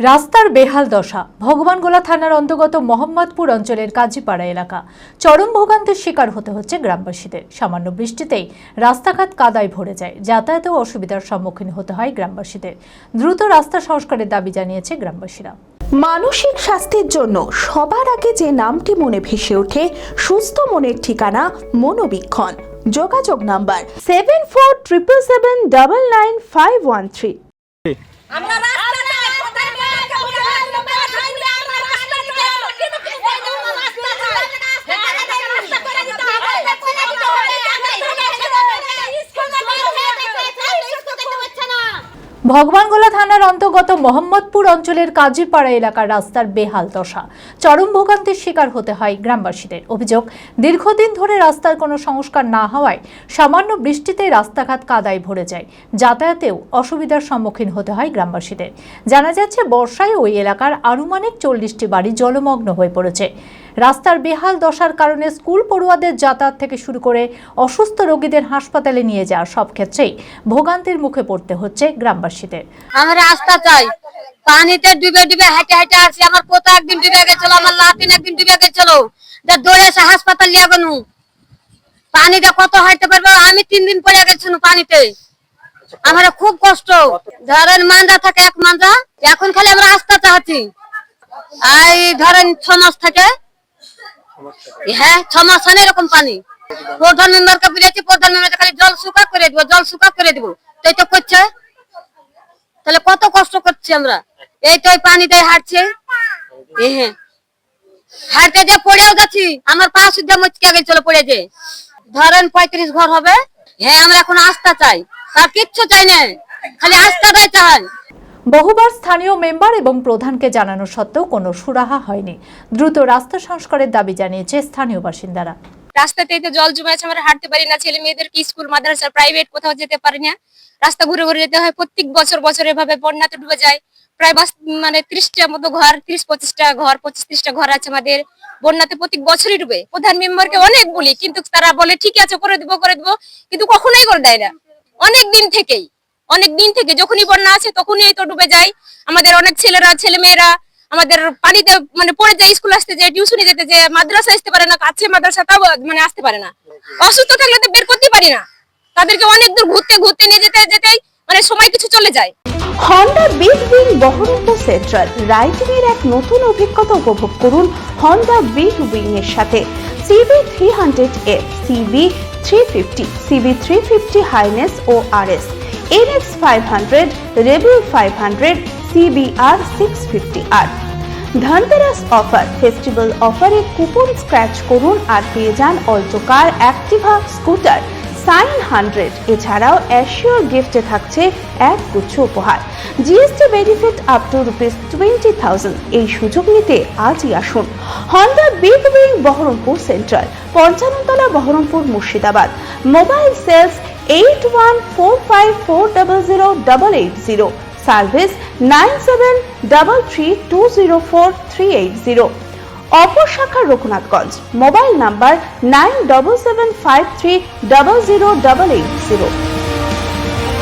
রাস্তার বেহাল দশা। ভগবানগোলা থানার অন্তর্গত মোহাম্মদপুর অঞ্চলের কাজীপাড়া এলাকা। চরম ভোগান্তির শিকার হতে হচ্ছে গ্রামবাসীদের। সামান্য বৃষ্টিতেই রাস্তাঘাট কাদায় ভরে যায়। যাতায়াতেও অসুবিধার সম্মুখীন হতে হয় গ্রামবাসীদের। দ্রুত রাস্তা সংস্কারের দাবি জানিয়েছে গ্রামবাসীরা। মানসিক স্বাস্থ্যের জন্য সবার আগে যে নামটি মনে ভেসে ওঠে সুস্থ মনের ঠিকানা মনোবীক্ষণ। যোগাযোগ number seven four triple seven double nine five one three আমরা রাস্তাতে কোথায় গেছে বুঝা আমরা আমরা রাস্তাতে এই যে রাস্তা হ্যাঁ রাস্তা করে দিতে হবে করে দিতে হবে স্কুল করতে হচ্ছে না ভগবানগোলা থানার অন্তর্গত মোহাম্মদপুর অঞ্চলের কাজীপাড়া এলাকার রাস্তার বেহাল দশা। চরম ভোগান্তির শিকার হতে হয় গ্রামবাসীদের। অভিযোগ, দীর্ঘদিন ধরে রাস্তার কোনো সংস্কার না হওয়ায় সামান্য বৃষ্টিতে রাস্তাঘাট কাদায় ভরে যায়। যাতায়াতেও অসুবিধার সম্মুখীন হতে হয় গ্রামবাসীদের। জানা যাচ্ছে, বর্ষায় ওই এলাকার আনুমানিক চল্লিশটি বাড়ি জলমগ্ন হয়ে পড়েছে। রাস্তার বেহাল দশার কারণে স্কুল পড়ুয়াদের যাতায়াত থেকে শুরু করে অসুস্থ রোগীদের হাসপাতালে নিয়ে যাওয়া সব ক্ষেত্রেই ভোগান্তির মুখে পড়তে হচ্ছে গ্রামবাসীদের। আমরা রাস্তা চাই। পানিতে ডুবে ডুবে হেঁটে হেঁটে আসি। আমার পোতা একদিন ডুবে গেছিল, আমার লাতিন একদিন ডুবে গেছিল। দৌড়ে এসে হাসপাতাল নিয়ে গেল। পানিতে কত হাঁটতে পারবে? আমি তিন দিন পরে গেছিল পানিতে। আমার খুব কষ্ট। ধরেন মান্দা থাকে এক মান্দা, এখন খালি আমরা রাস্তা চাচ্ছি। এই ধরেন ছ মাস থেকে হ্যাঁ ছ মাস হয় এরকম পানি। প্রধান প্রধান জল করে দিব, জল করে দিব। তো এই তো করছে। তাহলে কত কষ্ট করছি আমরা। এই তো পানিতে হাঁটছে হ্যাঁ। হাঁটতে যে পড়েও যাচ্ছি আমার পা শুদ্ধ মচকে গেছিল পড়ে যে ধরেন পঁয়ত্রিশ ঘর হবে। হ্যাঁ আমরা এখন আস্থা চাই। তার কিচ্ছু চাই না। খালি আস্থাটাই চাই। বহুবার স্থানীয় মেম্বার এবং প্রধানকে জানানো সত্ত্বেও কোনো সুরাহা হয়নি। দ্রুত রাস্তা সংস্কারের দাবি জানিয়েছে স্থানীয় বাসিন্দারা। রাস্তাতে জল জমে আছে আমরা হাঁটতে পারি না, ছেলে মেয়েদেরকে স্কুল, মাদ্রাসা প্রাইভেট কোথাও যেতে পারি না। রাস্তা ঘুরে ঘুরে যেতে হয়, প্রত্যেক বছর বছর এভাবে বন্যাতে ডুবে যায়। প্রায় মানে ত্রিশটা মতো ঘর, ত্রিশ পঁচিশটা ঘর, পঁচিশ ত্রিশটা ঘর আছে আমাদের। বন্যাতে প্রত্যেক বছরই ডুবে। প্রধান মেম্বারকে অনেক বলি, কিন্তু তারা বলে, ঠিক আছে, করে দিব করে দিব। কিন্তু কখনোই করে দেয় না। অনেক দিন থেকেই। অনেক দিন থেকে যখনই বন্যা আছে তখনই এই তো ডুবে যায়। আমাদের অনেক ছেলেরা ছেলে মেয়েরা আমাদের পানিতে মানে পড়ে যায়, স্কুল আসতে যায় টিউশনে যেতে যে মাদ্রাসা আসতে পারে না, কাছে মাদ্রাসা তাও মানে আসতে পারে না। অসুস্থ থাকলে তো বের করতে পারি না। তাদেরকে অনেক দূর ঘুরতে ঘুরতে, নিয়ে যেতে, যেতেই মানে সময় কিছু চলে যায়। Honda big wing Baharampur central riding এর এক নতুন অভিজ্ঞতা উপভোগ করুন হন্ডা বিগ উইং এর সাথে। CB three hundred F CB three fifty CB three fifty Highness ও R S NX five hundred Rebel five hundred CBR six fifty R Dhanteras offer festival অফারে coupon scratch করুন আর পেয়ে যান Alto car Activa scooter Shine hundred এছাড়াও assure গিফটে থাকছে এক গুচ্ছ উপহার। GST benefit up to rupees twenty thousand এই সুযোগ নিতে আজই আসুন। Honda big wing Baharampur central Panchannatala Baharampur Murshidabad. Mobile sales eight one four five four double zero double eight zero service nine seven double three two zero four three eight zero অপর শাখা Raghunathganj mobile number nine double seven five three double zero double eight zero